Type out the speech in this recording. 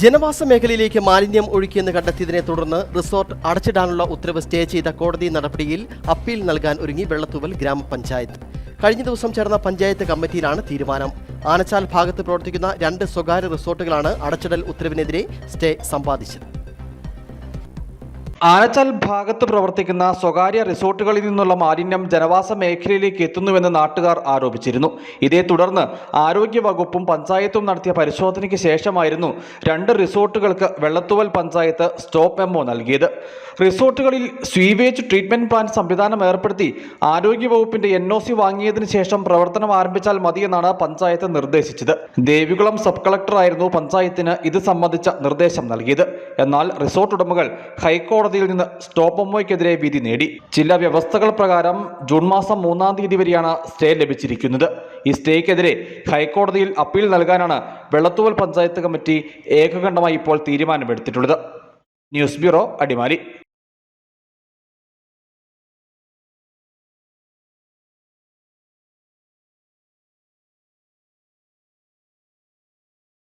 ജനവാസ മേഖലയിലേക്ക് മാലിന്യം ഒഴുക്കിയെന്ന് കണ്ടെത്തിയതിനെ തുടർന്ന് റിസോർട്ട് അടച്ചിടാനുള്ള ഉത്തരവ് സ്റ്റേ ചെയ്ത കോടതി നടപടിയിൽ അപ്പീൽ നൽകാൻ ഒരുങ്ങി വെള്ളത്തുവൽ ഗ്രാമപഞ്ചായത്ത്. കഴിഞ്ഞ ദിവസം ചേർന്ന പഞ്ചായത്ത് കമ്മിറ്റിയിലാണ് തീരുമാനം. ആനച്ചാൽ ഭാഗത്ത് പ്രവർത്തിക്കുന്ന രണ്ട് സ്വകാര്യ റിസോർട്ടുകളാണ് അടച്ചിടൽ ഉത്തരവിനെതിരെ സ്റ്റേ സമ്പാദിച്ചത്. ആനച്ചാൽ ഭാഗത്ത് പ്രവർത്തിക്കുന്ന സ്വകാര്യ റിസോർട്ടുകളിൽ നിന്നുള്ള മാലിന്യം ജനവാസ മേഖലയിലേക്ക് എത്തുന്നുവെന്ന് നാട്ടുകാർ ആരോപിച്ചിരുന്നു. ഇതേ തുടർന്ന് ആരോഗ്യ വകുപ്പും പഞ്ചായത്തും നടത്തിയ പരിശോധനയ്ക്ക് ശേഷമായിരുന്നു രണ്ട് റിസോർട്ടുകൾക്ക് വെള്ളത്തുവൽ പഞ്ചായത്ത് സ്റ്റോപ്പ് മെമ്മോ നൽകിയത്. റിസോർട്ടുകളിൽ സ്വീവേജ് ട്രീറ്റ്മെന്റ് പ്ലാന്റ് സംവിധാനം ഏർപ്പെടുത്തി ആരോഗ്യ വകുപ്പിന്റെ എൻ ഒ സി വാങ്ങിയതിനു ശേഷം പ്രവർത്തനം ആരംഭിച്ചാൽ മതിയെന്നാണ് പഞ്ചായത്ത് നിർദ്ദേശിച്ചത്. ദേവികുളം സബ് കളക്ടറായിരുന്നു പഞ്ചായത്തിന് ഇത് സംബന്ധിച്ച നിർദ്ദേശം നൽകിയത്. എന്നാൽ റിസോർട്ട് ഉടമകൾ ഹൈക്കോടതിയിൽ നിന്ന് സ്റ്റോപ്പ് മെമ്മോയ്ക്കെതിരെ വിധി നേടി. ചില വ്യവസ്ഥകൾ പ്രകാരം ജൂൺ മാസം മൂന്നാം തീയതി വരെയാണ് സ്റ്റേ ലഭിച്ചിരിക്കുന്നത്. ഈ സ്റ്റേക്കെതിരെ ഹൈക്കോടതിയിൽ അപ്പീൽ നൽകാനാണ് വെള്ളത്തൂവൽ പഞ്ചായത്ത് കമ്മിറ്റി ഏകകണ്ഠമായി ഇപ്പോൾ തീരുമാനമെടുത്തിട്ടുള്ളത്. News bureau Adimali.